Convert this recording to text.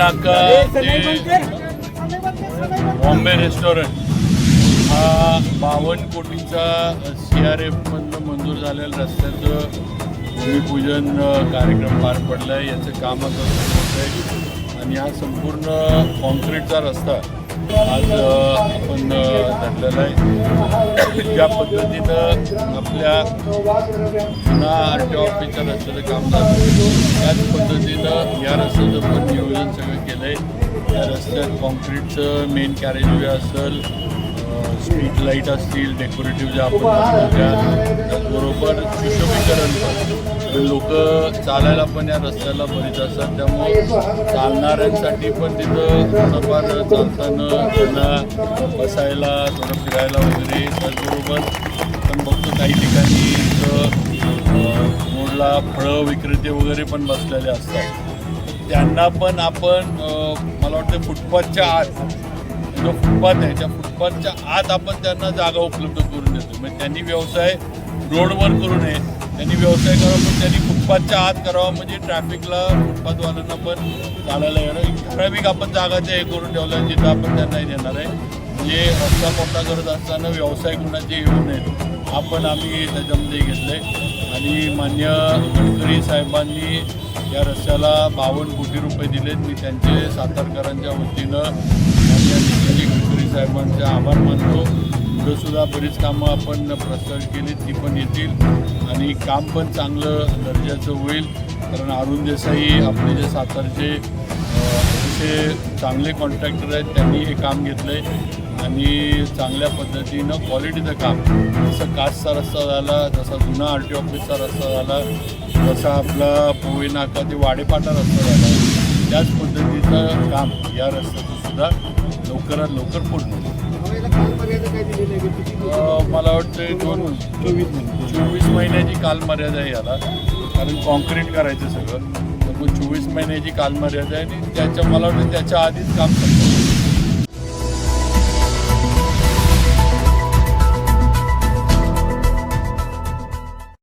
नाका. बॉम्बे रेस्टॉरंट. हा बावन्न कोटीचा सी आर एफमधनं मंजूर झालेल्या रस्त्याचं भूमिपूजन कार्यक्रम पार पडला आहे याचं काम आता होत आहे. आणि हा संपूर्ण कॉन्क्रीटचा रस्ता आज आपण धरलेला आहे. ज्या पद्धतीनं आपल्या जुना आर टी ऑफिसच्या रस्त्याचं काम झालं त्याच पद्धतीनं या रस्त्याचं पण सगळं केलं आहे या रस्त्यात कॉन्क्रीटचं मेन कॅरेजवे असेल स्ट्रीट लाइट असतील डेकोरेटिव्ह ज्या आपण त्या त्याचबरोबर सुशोभीकरण पण. म्हणजे लोक चालायला पण या रस्त्याला बरीच असतात त्यामुळे चालणाऱ्यांसाठी पण तिथं थोडंफार चालताना त्यांना बसायला थोडं फिरायला वगैरे त्याचबरोबर आपण बघतो काही ठिकाणी इथं मोडला फळं विक्रेते वगैरे पण बसलेले असतात. त्यांना पण आपण मला वाटतं फुटपाथच्या आत जो फुटपाथ आहे त्या फुटपाथच्या आत आपण त्यांना जागा उपलब्ध करून देतो. म्हणजे त्यांनी व्यवसाय रोडवर करू नये त्यांनी व्यवसाय करावा पण त्यांनी फुटपाथच्या आत करावा म्हणजे ट्रॅफिकला फुटपाथवाल्यांना पण चालायला येणं ठराविक आपण जागा ते हे करून ठेवलं आहे जिथं आपण त्यांनाही देणार आहे. जे रस्ता मोठा करत असताना व्यवसाय कोणाचे येऊ नयेत आपण आम्ही त्याच्यामध्ये घेतलं आहे आणि मान्य गडकरी साहेबांनी या रस्त्याला बावन्न कोटी रुपये दिलेत. मी त्यांचे सातारकरांच्या वतीनं मान्य नितीनजी गडकरी साहेबांचे आभार मानतो. पुढं सुद्धा बरीच कामं आपण प्रस्तावित केली ती पण येतील. आणि काम पण चांगलं दर्जाचं होईल. कारण अरुण देसाई आपले जे सातारचे अतिशय चांगले कॉन्ट्रॅक्टर आहेत त्यांनी हे काम घेतलं आहे आणि चांगल्या पद्धतीनं क्वालिटीचं काम जसं कासचा रस्ता झाला जसा जुना आर टी ऑफिसचा रस्ता झाला जसा आपला पोवे नाका ते वाडेपाटा रस्ता झाला त्याच पद्धतीचं काम या रस्त्याचं सुद्धा लवकरात लवकर पूर्ण मला वाटतं दोन चोवीस चोवीस महिन्याची कालमर्यादा आहे याला कारण कॉन्क्रीट करायचं सगळं. तर मग चोवीस महिन्याची कालमर्यादा आहे आणि त्याच्या मला वाटतं त्याच्या आधीच काम करतो